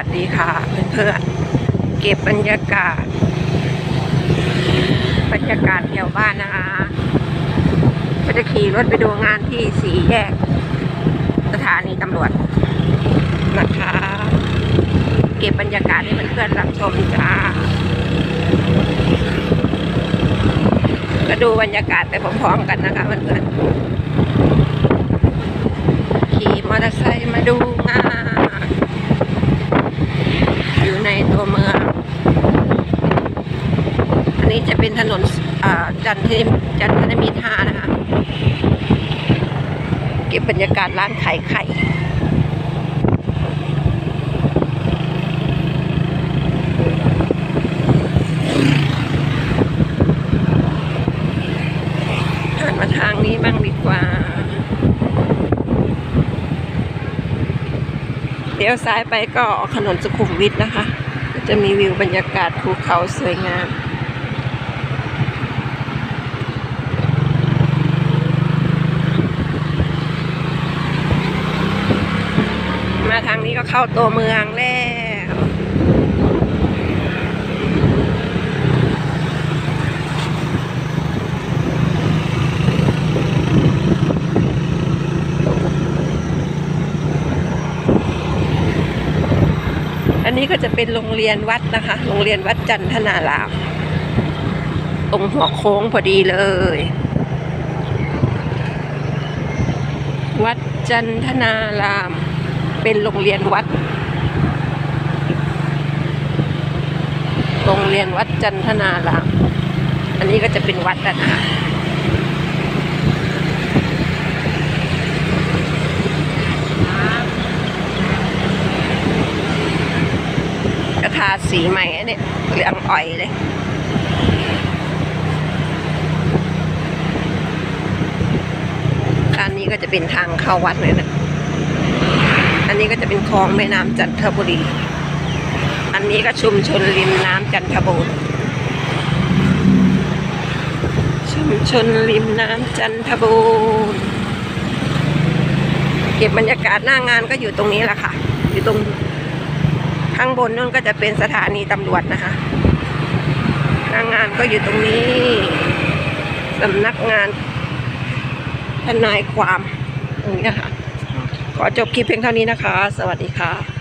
วัสดีค่ะเพื่อนๆเก็บบรรยากาศ บรรยากาศแถวบ้านนะคะก็จะขี่รถไปดูงานที่สี่แยก สถานีตำรวจนะคะ เก็บบรรยากาศให้เพื่อนๆรับชมจ้าก็ดูบรรยากาศไปพร้อมๆกันนะคะเพื่อนๆขี่มอเตอร์ไซค์มาดูงาน อยู่ ในตัวเมือง อันนี้จะเป็นถนนจันทร์จันทนมิตรห้านะคะ เก็บบรรยากาศร้านขายไข่ผ่านมาทางนี้บ้างดีกว่าเลี้ยวซ้ายไปก็ถนนสุขุมวิทนะคะ จะมีวิวบรรยากาศภูเขาสวยงามมาทางนี้ก็เข้าตัวเมืองแล้ว อันนี้ก็จะเป็นโรงเรียนวัดนะคะ โรงเรียนวัดจันทนาราม ตรงหัวโค้งพอดีเลย วัดจันทนาราม เป็นโรงเรียนวัด โรงเรียนวัดจันทนาราม อันนี้ก็จะเป็นวัดนะคะ กระ ทาสีใหม่เนี่ยเหลืองอ่อยเลยอันนี้ก็จะเป็นทางเข้าวัดเลยนะ อันนี้ก็จะเป็นคลองแม่น้ำจันทบุรี อันนี้ก็ชุมชนริมน้ำจันทบุรีชุมชนริมน้ำจันทบูรณ์เก็บบรรยากาศหน้างานก็อยู่ตรงนี้แหละค่ะ อยู่ตรง ข้างบนนู่นก็จะเป็นสถานีตำรวจนะคะหน้างงานก็อยู่ตรงนี้สำนักงานทนายความตรงนี้ค่ะขอจบคลิปเพียงเท่านี้นะคะ สวัสดีค่ะ